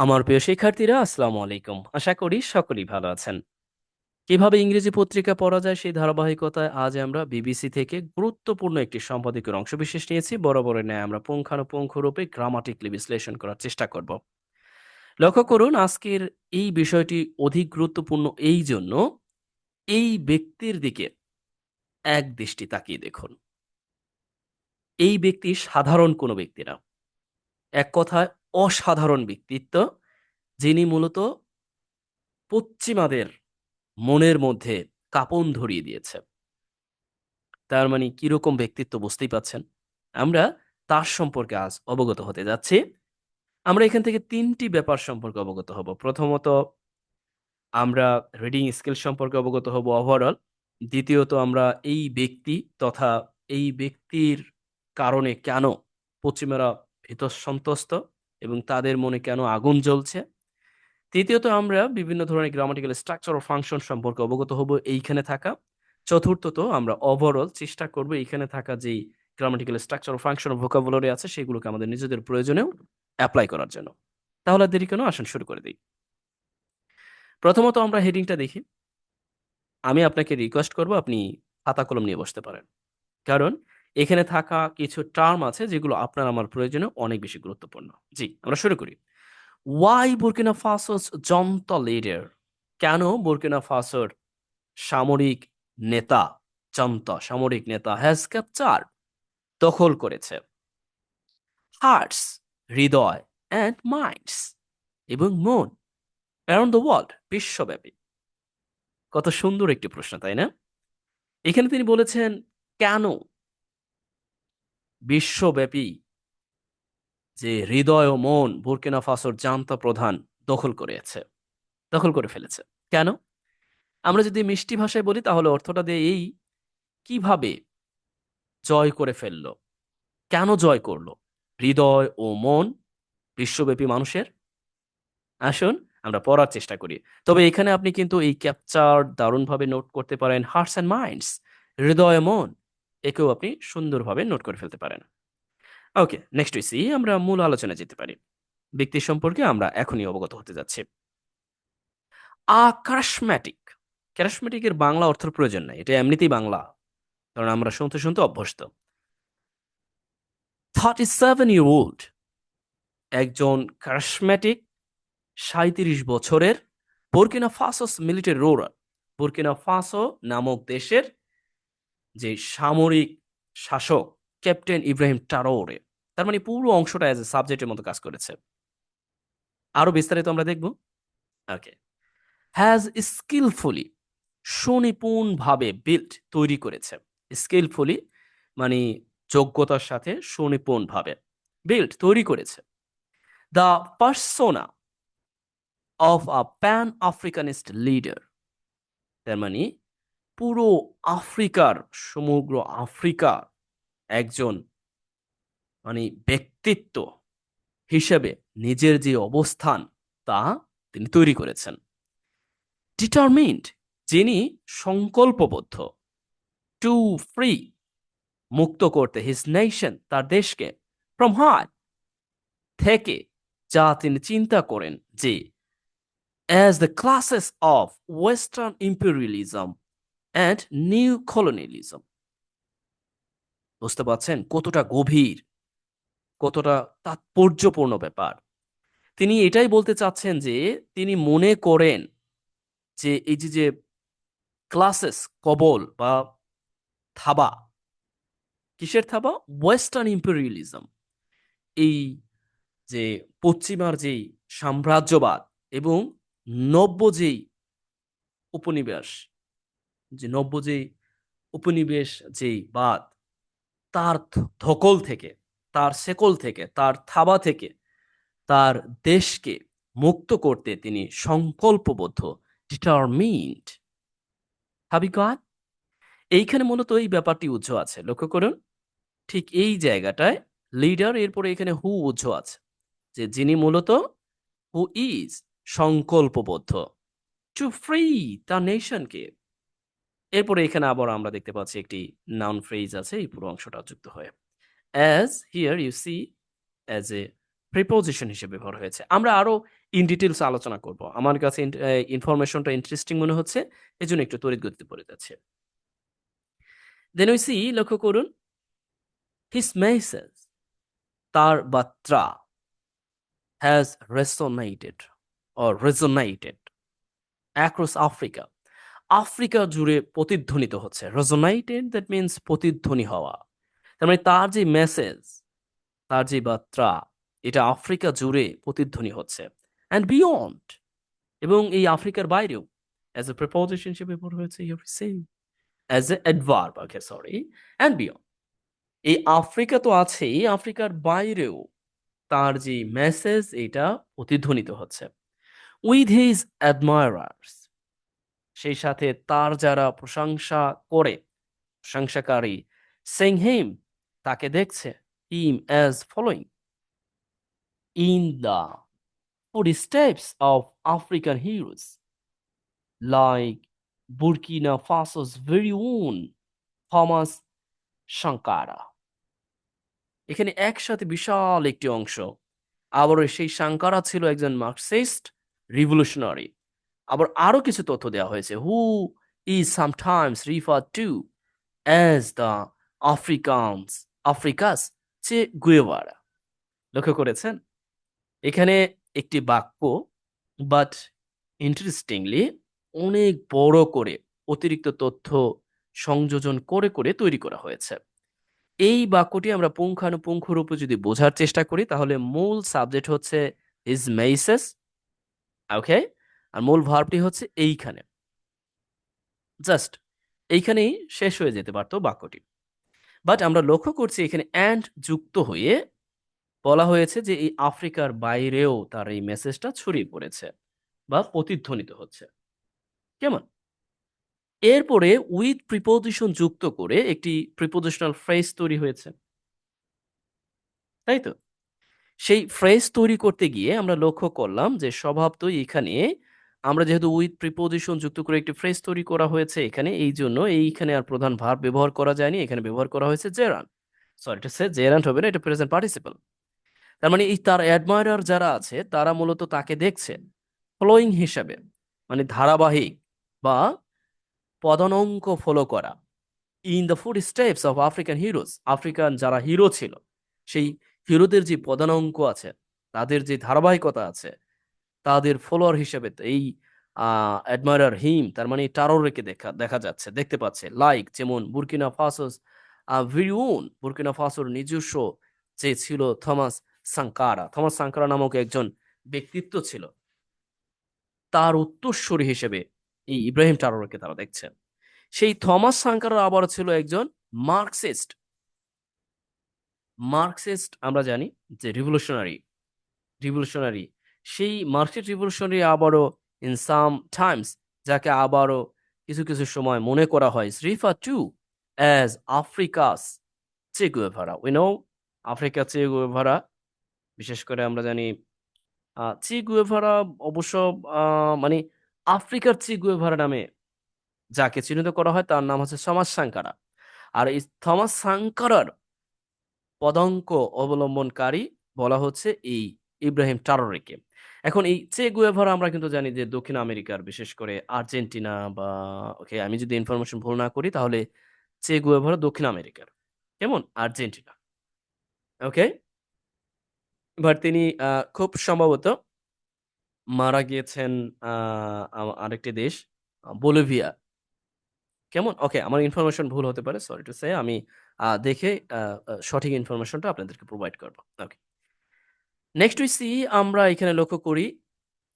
আমার প্রিয় শিক্ষার্থীরা, আসসালামু আলাইকুম। আশা করি সকলেই ভালো আছেন। কীভাবে ইংরেজি পত্রিকা পড়া যায় সেই ধারাবাহিকতায় আজ আমরা বিবিসি থেকে গুরুত্বপূর্ণ একটি সম্পাদকীয় অংশবিশেষ নিয়েছি। বরাবরের ন্যায় আমরা পুঙ্খানুপুঙ্খ রূপে গ্রামাটিকলি বিশ্লেষণ করার চেষ্টা করব। লক্ষ্য করুন, আজকের এই বিষয়টি অধিক গুরুত্বপূর্ণ এই জন্য এই ব্যক্তির দিকে এক দৃষ্টি তাকিয়ে দেখুন। এই ব্যক্তি সাধারণ কোনো ব্যক্তি না। এক কথায় অসাধারণ ব্যক্তিত্ব, যিনি মূলত পশ্চিমাদের মনের মধ্যে কাঁপন ধরিয়ে দিয়েছে। তার মানে কীরকম ব্যক্তিত্ব বুঝতেই পাচ্ছেন? আমরা তার সম্পর্কে আজ অবগত হতে যাচ্ছি। আমরা এখান থেকে তিনটি ব্যাপার সম্পর্কে অবগত হব। প্রথমত, আমরা রিডিং স্কিল সম্পর্কে অবগত হব ওভারঅল দ্বিতীয়ত, আমরা এই ব্যক্তি তথা এই ব্যক্তির কারণে কেন পশ্চিমারা ভীত সন্ত্রস্ত এবং তাদের মনে কেন আগুন জ্বলছে। তৃতীয়ত, আমরা বিভিন্ন ধরনের গ্রামাটিক্যাল স্ট্রাকচার ও ফাংশন সম্পর্কে অবগত হব এইখানে থাকা। চতুর্থত, আমরা ওভারঅল চেষ্টা করব এইখানে থাকা যেই গ্রামাটিক্যাল স্ট্রাকচার ও ফাংশন ভোকাবুলারি আছে, সেগুলোকে আমাদের নিজেদের প্রয়োজনেও অ্যাপ্লাই করার জন্য। তাহলে দেরি কেন? আসেন শুরু করে দিই। প্রথমত, আমরা হেডিংটা দেখি। আমি আপনাকে রিকোয়েস্ট করব আপনি খাতা কলম নিয়ে বসতে পারেন। কারণ এখানে থাকা কিছু টার্ম আছে যেগুলো আপনার আমার প্রয়োজনে অনেক বেশি গুরুত্বপূর্ণ। জি, আমরা শুরু করি। Why Burkina Faso's junta leader কেন বুরকিনা ফাসোর সামরিক নেতা, জন্ত, সামরিক নেতা হ্যাজ ক্যাপচার দখল করেছে। হার্টস হৃদয় অ্যান্ড মাইন্ডস এবং মন অ্যারাউন্ড দ্য ওয়ার্ল্ড বিশ্বব্যাপী। কত সুন্দর একটি প্রশ্ন, তাই না? এখানে তিনি বলেছেন, কেন বিশ্বব্যাপী যে হৃদয় ও মন বুরকিনা ফাসোর জান্তা প্রধান দখল করেছে, দখল করে ফেলেছে। কেন? আমরা যদি মিষ্টি ভাষায় বলি, তাহলে অর্থটা দিয়ে এই, কীভাবে জয় করে ফেলল? কেন জয় করল? হৃদয় ও মন বিশ্বব্যাপী মানুষের? আসুন আমরা পড়ার চেষ্টা করি। তবে এখানে আপনি কিন্তু এই ক্যাপচার দারুণভাবে নোট করতে পারেন হার্টস অ্যান্ড মাইন্ডস হৃদয় মন। একেও আপনি সুন্দরভাবে নোট করে ফেলতে পারেন। ওকে নেক্সট উইসি আমরা মূল আলোচনায় যেতে পারি। ব্যক্তি সম্পর্কে আমরা এখনই অবগত হতে যাচ্ছি। আকাশম্যাটিক ক্যারাসমেটিকের বাংলা অর্থের প্রয়োজন নাই, এটা এমনিতেই বাংলা, কারণ আমরা শুনতে শুনতে অভ্যস্ত। থার্টি সেভেন ইয়ার ওল্ড একজন ক্যারাসমেটিক সাঁত্রিশ বছরের Burkina Faso's military ruler Burkina Faso নামক দেশের যে সামরিক শাসক ক্যাপ্টেন ইব্রাহিম টারোরে তার মানে পুরো অংশটা অ্যাজ এ সাবজেক্টের মতো কাজ করেছে। আরও বিস্তারিত আমরা দেখব? ওকে হ্যাজ স্কিলফুলি সুনিপুণভাবে বিল্ড তৈরি করেছে। স্কিলফুলি মানে যোগ্যতার সাথে সুনিপুণভাবে বিল্ড তৈরি করেছে। The persona of a pan Africanist leader তার মানে পুরো আফ্রিকার, সমগ্র আফ্রিকা একজন মানে ব্যক্তিত্ব হিসেবে নিজের যে অবস্থান, তা তিনি তৈরি করেছেন। ডিটারমিন্ড যিনি সংকল্পবদ্ধ। টু ফ্রি মুক্ত করতে হিজ নেশন তার দেশকে ফ্রম হার্ট থেকে, যা তিনি চিন্তা করেন যে as the classes of western imperialism and new colonialism বুঝতে পারছেন? কতটা গভীর, কতটা তাৎপর্যপূর্ণ ব্যাপার। তিনি এটাই বলতে চাচ্ছেন যে, তিনি মনে করেন যে, এই যে যে ক্লাসেস, কবল বা থাবা, কিসের থাবা? ওয়েস্টার্ন ইম্পেরিয়ালিজম এই যে, পশ্চিমার যেই সাম্রাজ্যবাদ এবং নব্য যেই উপনিবেশ যে নব্য যেই উপনিবেশ যেই বাদ, তার ধকল থেকে, তার সেকল থেকে, তার থাবা থেকে, তার দেশকে মুক্ত করতে তিনি সংকল্পবদ্ধ ডিটারমিন্ড হাবি গড এইখানে মূলত এই ব্যাপারটি উজ্জ আছে। লক্ষ্য করুন, ঠিক এই জায়গাটায় লিডার এরপরে এখানে হু উজ্জ আছে, যে যিনি মূলত হু ইজ সংকল্পবদ্ধ। টু ফ্রি তার নেশনকে এরপরে এখানে আবার আমরা দেখতে পাচ্ছি একটি নাউন ফ্রেজ আছে, এই পুরো অংশটা যুক্ত হয়ে। As here you see as a preposition হিসেবে ব্যবহার হয়েছে। আমরা আরও ইন ডিটেলস আলোচনা করব। আমার কাছে ইনফরমেশনটা ইন্টারেস্টিং মনে হচ্ছে, এজন্য একটু তড়িৎ গতিতে পড়ে যাচ্ছে। দেন উই সি লক্ষ্য করুন হিস মেসেজ তার বার্তা has resonated or resonated across Africa Africa জুড়ে প্রতিধ্বনিত হচ্ছে। রেজোনাইটেড দ্যাট মিনস প্রতিধ্বনি হওয়া। তার মানে তার যে মেসেজ তার যে বার্তা, এটা আফ্রিকা জুড়ে প্রতিধ্বনি হচ্ছে। অ্যান্ড বিয়ন্ড এবং এই আফ্রিকার বাইরেও অ্যাজ এ প্রিপোজিশন হিসেবে পড়া হয়েছে same as a adverb okay sorry and beyond এই আফ্রিকা তো আছেই, আফ্রিকার বাইরেও তার যে মেসেজ এটা প্রতিধ্বনিত হচ্ছে। উইথ হিজ অ্যাডমায়ারার্স সেই সাথে তার যারা প্রশংসা করে, প্রশংসাকারী সেং হিম তাকে দেখছে him as following in the footsteps of African heroes like Burkina Faso's very own Thomas Sankara. এখানে একসাথে বিশাল একটি অংশ। আবারও সেই সাংকারা ছিল একজন মার্কসিস্ট রিভলিউশনারি আবার আরও কিছু তথ্য দেওয়া হয়েছে। Who is sometimes refer to as the Africans Africa's Che Guevara. লক্ষ্য করেছেন? এখানে একটি বাক্য বাট ইন্টারেস্টিংলি অনেক বড় করে অতিরিক্ত তথ্য সংযোজন করে করে তৈরি করা হয়েছে। এই বাক্যটি আমরা পুঙ্খানুপুঙ্খ রূপে যদি বোঝার চেষ্টা করি, তাহলে মূল সাবজেক্ট হচ্ছে ইজ মেইসেস ওকে আর মূল ভার্বটি হচ্ছে এইখানে। জাস্ট এইখানেই শেষ হয়ে যেতে পারতো বাক্যটি। বাট আমরা লক্ষ্য করছি এখানে অ্যান্ড যুক্ত হয়ে বলা হয়েছে যে এই আফ্রিকার বাইরেও তার এই মেসেজটা ছড়িয়ে পড়েছে বা প্রতিধ্বনিত হচ্ছে। কেমন? এরপরে উইথ প্রিপোজিশন যুক্ত করে একটি প্রিপোজিশনাল ফ্রেজ তৈরি হয়েছে। তাই তো? সেই ফ্রেজ তৈরি করতে গিয়ে আমরা লক্ষ্য করলাম যে স্বভাবতই এখানে আমরা যেহেতু উইথ প্রিপোজিশন যুক্ত করে একটি ফ্রেজ তৈরি করা হয়েছে এখানে, এই জন্য এইখানে আর প্রধান ভার ব্যবহার করা যায়নি, এখানে ব্যবহার করা হয়েছে জেরান সরি এটা সে জেরান্ট হবে না, এটা প্রেজেন্ট পার্টিসিপাল তার মানে এই তার অ্যাডমায়ার যারা আছে, তারা মূলত তাকে দেখছে ফলোয়িং হিসাবে মানে ধারাবাহিক বা পদাঙ্ক ফলো করা। In the footsteps of African heroes African যারা হিরো ছিল, সেই হিরোদের যে পদাঙ্ক আছে, তাদের যে ধারাবাহিকতা আছে তাদের ফলোয়ার হিসেবে এই অ্যাডমায়ার হিম, তার মানে টারোরকে দেখা দেখা যাচ্ছে, দেখতে পাচ্ছে। লাইক যেমন বুরকিনা ফাসোস ভিরিউন বুরকিনা ফাসোর নিজস্ব যে ছিল থমাস সাংকারা থমাস সাংকারা নামক একজন ব্যক্তিত্ব ছিল। তার উত্তরস্বরী হিসেবে এই ইব্রাহিম টারোরকে তারা দেখছেন সেই থমাস সাংকারা আবার ছিল একজন মার্কসিস্ট মার্কসিস্ট আমরা জানি যে রিভলিউশনারি রিভলিউশনারি সেই মার্কেট রিভলিউশনারি আবারও ইন সাম টাইমস যাকে আবারও কিছু কিছু সময় মনে করা হয়। রিফার to as Africa's Che Guevara we know Africa Che Guevara বিশেষ করে আমরা জানি চি গুয়েভারা অবশ্য মানে আফ্রিকার চি গুয়েভারা নামে যাকে চিহ্নিত করা হয়, তার নাম হচ্ছে সমাজ সাংকারা আর এই থমাস সাংকারার পদঙ্ক অবলম্বনকারী বলা হচ্ছে এই ইব্রাহিম টারোরেকে। এখন এই চে গুয়েভারা আমরা কিন্তু জানি যে দক্ষিণ আমেরিকার বিশেষ করে আর্জেন্টিনা বা, ওকে, আমি যদি ইনফরমেশন ভুল না করি তাহলে চে গুয়েভারা দক্ষিণ আমেরিকার। কেমন? আর্জেন্টিনা। ওকে? এবার তিনি খুব সম্ভবত মারা গিয়েছেন আরেকটি দেশ, বলিভিয়া। কেমন? ওকে, আমার ইনফরমেশন ভুল হতে পারে সরি টু সে আমি দেখে সঠিক ইনফরমেশনটা আপনাদেরকে প্রোভাইড করব। ওকে। নেক্সট উই সি আমরা এখানে লক্ষ্য করি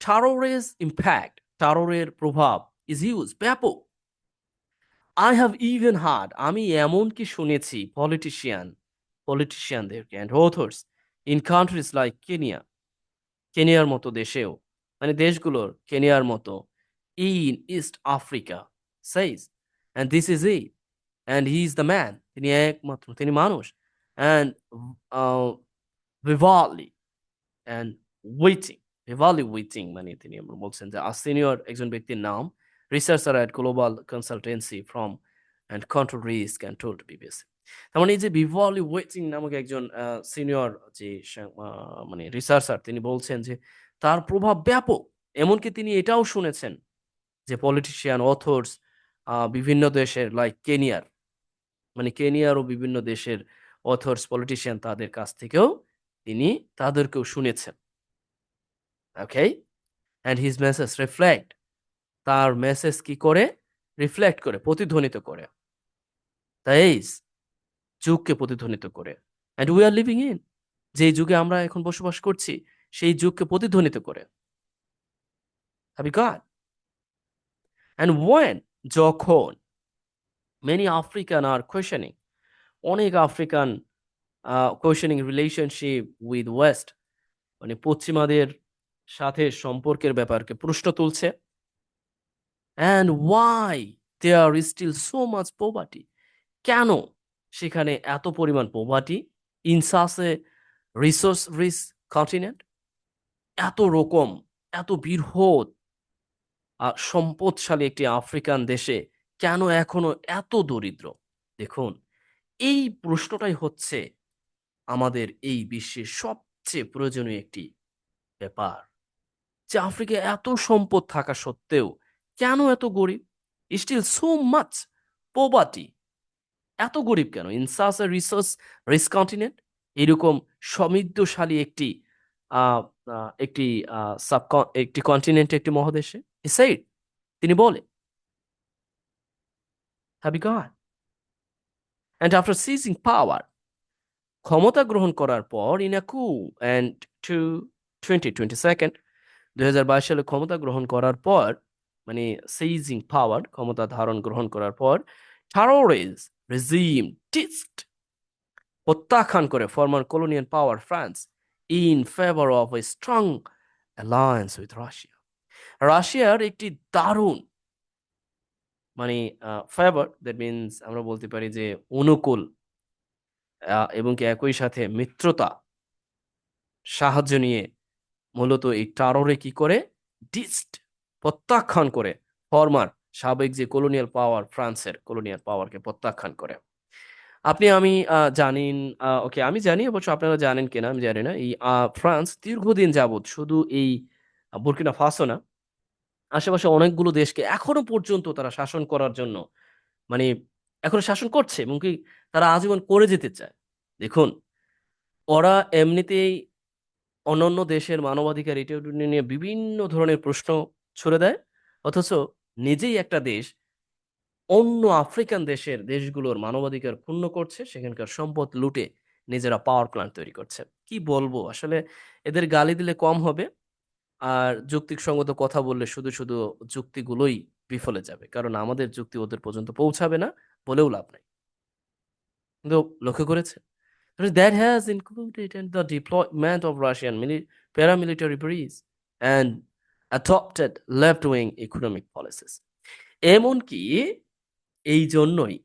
টারোরের ইম্প্যাক্ট টারোরের প্রভাব ইজ ইউজ ব্যাপক। আই হ্যাভ ইভেন হার্ড আমি এমনকি শুনেছি politician পলিটিশিয়ানদেরকে and authors in countries like Kenya কেনিয়ার মতো দেশেও মানে দেশগুলোর কেনিয়ার মতো in East Africa says and this is E and he is the man তিনি একমাত্র, তিনি মানুষ অ্যান্ড ভিভালি অ্যান্ড ওয়েটিং ভিভালি ওয়েটিং মানে তিনি আমরা বলছেন যে সিনিয়র একজন ব্যক্তির নাম researcher at global consultancy from and control risk and told BBC তার মানে এই যে বিভলি ওয়েটিং নামক একজন সিনিয়র যে মানে রিসার্চার তিনি বলছেন যে তার প্রভাব ব্যাপক। এমনকি তিনি এটাও শুনেছেন যে পলিটিশিয়ান অথর্স বিভিন্ন দেশের লাইক কেনিয়ার মানে কেনিয়ার ও বিভিন্ন দেশের অথর্স পলিটিশিয়ান তাদের কাছ থেকেও তিনি তাদেরকেও শুনেছেন। Okay and his message reflect তার মেসেজ কি করে? রিফ্লেক্ট করে, প্রতিধ্বনিত করে। তাই যুগকে প্রতিধ্বনিত করে। And we are living in যে যুগে আমরা এখন বসবাস করছি, সেই যুগকে প্রতিধ্বনিত করে। হ্যাভ গড অ্যান্ড ওয়েন যখন মেনি আফ্রিকান আর কোয়েশনিং অনেক African questioning relationship with west মানে পশ্চিমাদের সাথে সম্পর্কের ব্যাপারকে প্রশ্ন তুলছে। And why there is still so much poverty কেন সেখানে এত পরিমাণ poverty in such a resource rich continent এত রকম এত বৃহৎ আহ, সম্পদশালী একটি আফ্রিকান দেশে কেন এখনও এত দরিদ্র? দেখুন এই প্রশ্নটাই হচ্ছে আমাদের এই বিশ্বের সবচেয়ে প্রয়োজনীয় একটি ব্যাপার, যে আফ্রিকায় এত সম্পদ থাকা সত্ত্বেও কেন এত গরিব? স্টিল সো মাচ পোভার্টি এত গরিব কেন? ইনসাস রিসোর্স রিস কন্টিনেন্ট এরকম সমৃদ্ধশালী একটি একটি সাব একটি কন্টিনেন্টে একটি মহাদেশে? সাইড তিনি বলে heavy got and after seizing power ক্ষমতা গ্রহণ করার পর in a coup and to twenty twenty second দুই হাজার বাইশ সালে ক্ষমতা গ্রহণ করার পর মানে সিজিং পাওয়ার ক্ষমতা ধারণ গ্রহণ করার পর টারোরিজ রেজিম টিস্ট প্রত্যাখ্যান করে former colonial power France in favour of a strong alliance with Russia রাশিয়ার একটি দারুণ মানে ফেভার দ্যাট মিনস আমরা বলতে পারি যে, অনুকূল এবং কি একই সাথে মিত্রতা সাহায্য নিয়ে মূলত এই টারোরে কি করে? ডিস্ট প্রত্যাখ্যান করে। ফরমার সাবেক যে কলোনিয়াল পাওয়ার, ফ্রান্সের কলোনিয়াল পাওয়ারকে প্রত্যাখ্যান করে। আপনি, আমি জানিন ওকে, আমি জানি, অবশ্য আপনারা জানেন কিনা, আমি জানি না। এই ফ্রান্স দীর্ঘদিন যাবৎ শুধু এই বুর্কিনা ফাসো না, আশেপাশে অনেকগুলো দেশকে এখনও পর্যন্ত তারা শাসন করার জন্য মানে এখনও শাসন করছে। এবং কি তারা আজীবন করে যেতে চায়। দেখুন, ওরা এমনিতেই অন্যান্য দেশের মানবাধিকার, এটা নিয়ে বিভিন্ন ধরনের প্রশ্ন ছুড়ে দেয়। অথচ নিজেই একটা দেশ, অন্য আফ্রিকান দেশের দেশগুলোর মানবাধিকার ক্ষুণ্ণ করছে, সেখানকার সম্পদ লুটে নিজেরা পাওয়ার প্ল্যান্ট তৈরি করছে। কি বলব? আসলে এদের গালি দিলে কম হবে, আর যুক্তিসঙ্গত কথা বললে শুধু শুধু যুক্তিগুলোই বিফলে যাবে। কারণ আমাদের যুক্তি ওদের পর্যন্ত পৌঁছাবে না, বলেও লাভ নাই। লক্ষ্য করেছে। that has included in the deployment of Russian mili- paramilitary breeds and adopted left-wing economic policies. এমনকি এই জন্যই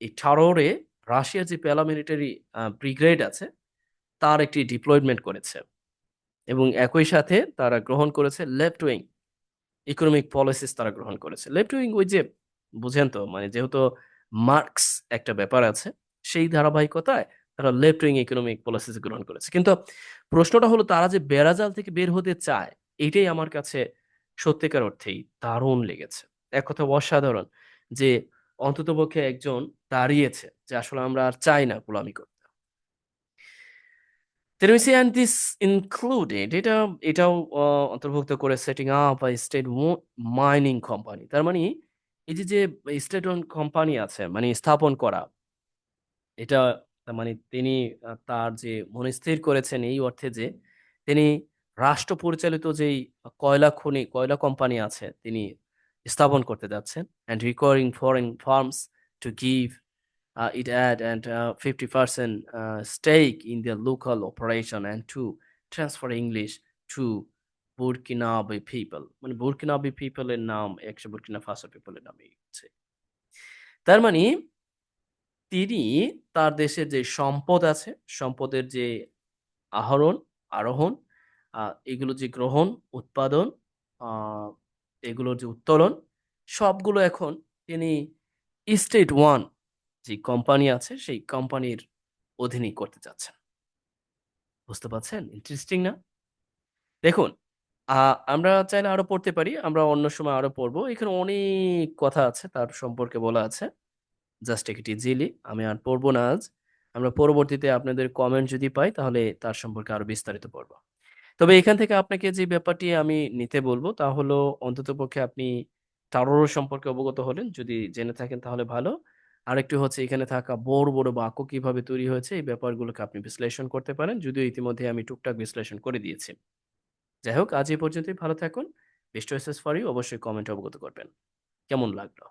এই ঠারোরে রাশিয়ার যে প্যারামিলিটারি ব্রিগেড আছে, তার একটি ডিপ্লয়মেন্ট করেছে। এবং একই সাথে তারা গ্রহণ করেছে লেফট উইং ইকোনমিক পলিসিস তারা গ্রহণ করেছে। লেফট উইং ওই যে, বুঝেন তো মানে যেহেতু মার্কস একটা ব্যাপার আছে সেই ধারাবাহিকতায় তারা লেফট উইং ইকোনমিক পলিসিস গ্রহণ করেছে। কিন্তু প্রশ্নটা হলো, তারা যে বেড়াজাল থেকে বের হতে চায়, এটাই আমার কাছে সত্যিকার অর্থেই দারুণ লেগেছে। এক কথা অসাধারণ যে অন্ততপক্ষে একজন দাঁড়িয়েছে যে আসলে আমরা আর চাই না গোলামি করতে। And এটা, এটাও অন্তর্ভুক্ত করে setting up state mining company তার মানে এই যে স্টেট কোম্পানি আছে মানে স্থাপন করা এটা মানে তিনি তার যে মনস্থির করেছেন এই অর্থে যে তিনি রাষ্ট্র পরিচালিত যেই কয়লা খনি কয়লা কোম্পানি আছে তিনি স্থাপন করতে যাচ্ছেন and requiring foreign firms to give uh, it had and uh, 50% uh, local operation and to operation English to Burkinabe people. মানে বুরকিনাবে পিপলের নাম একশো বুরকিনা ফাসো পিপলের নামে তার মানে তিনি তার দেশের যে সম্পদ আছে সম্পদের যে আহরণ আরোহণ এগুলো যে গ্রহণ উৎপাদন এগুলোর যে উত্তোলন সবগুলো এখন তিনি স্টেট ওয়ান যে কোম্পানি আছে সেই কোম্পানির অধীনেই করতে চাচ্ছেন। বুঝতে পারছেন? ইন্টারেস্টিং না? দেখুন, আমরা চাইলে আরও পড়তে পারি। আমরা অন্য সময় আরও পড়ব। এখানে অনেক কথা আছে তার সম্পর্কে বলা আছে। জাস্ট টেক জিলি আমি আর পড়ব না আজ। আমরা পরবর্তীতে আপনাদের কমেন্ট যদি পাই তাহলে তার সম্পর্কে আরও বিস্তারিত পড়ব। তবে এখান থেকে আপনাকে যে ব্যাপারটি আমি নিতে বলব তা হলো অন্ততপক্ষে আপনি টারোর সম্পর্কে অবগত হলেন। যদি জেনে থাকেন তাহলে ভালো। আরেকটু হচ্ছে এখানে থাকা বড়, বড় বাক্য কীভাবে তৈরি হয়েছে এই ব্যাপারগুলোকে আপনি বিশ্লেষণ করতে পারেন। যদিও ইতিমধ্যে আমি টুকটাক বিশ্লেষণ করে দিয়েছি। যাই হোক আজ এই পর্যন্তই ভালো থাকুন। বেস্ট উইশেস ফর ইউ অবশ্যই কমেন্টে অবগত করবেন। কেমন লাগল?